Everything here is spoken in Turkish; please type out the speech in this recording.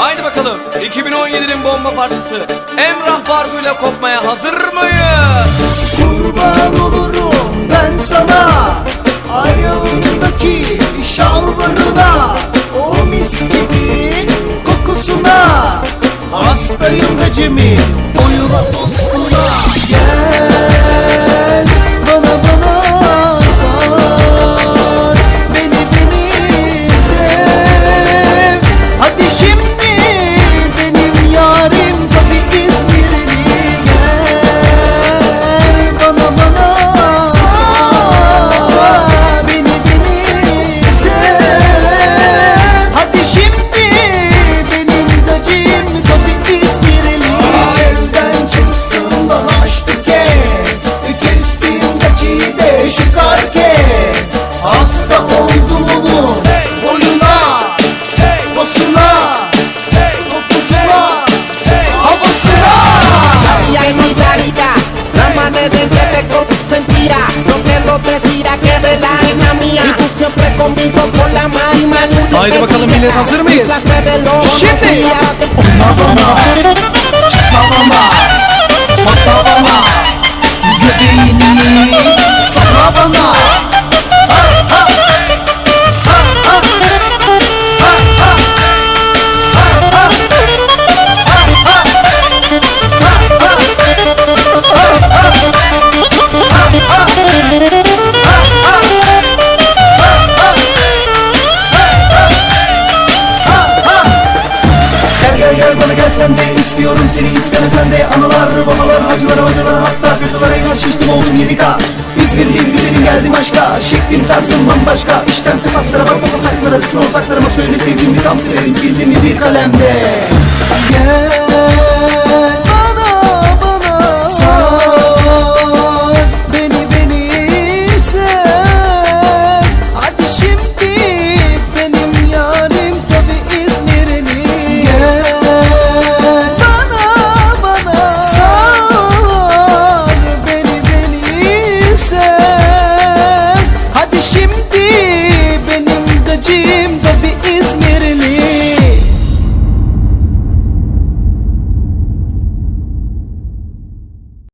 Haydi bakalım 2017'nin bomba parçası Emrah Barbu ile kopmaya hazır mıyız? Kurban olurum ben sana Ayağındaki şalvarına O mis gibi kokusuna Hastayım gacemi boyuna şıkarken Hasta oldum onun boyuna Posuna Kokusuna Havasına. Y hay mi clarita, la manera en que te consentía No quiero decir a que de la arena mía Y tú siempre conmigo por la mano y mano Haydi bakalım millet, hazır mıyız? Şimdi! Bana gel gel bana gel sen de istiyorum seni istemesen de Analar babalar hacılar hocalar hatta kocalara inan şiştim oldum yedi kat. İzmirliyim güzelim geldim aşka Şeklim tarzım bambaşka. İşten fesatlara bakma pasaklara Bütün ortaklarıma söyle sevdiğimi tam silerim Sildiğimi bir kalemde noite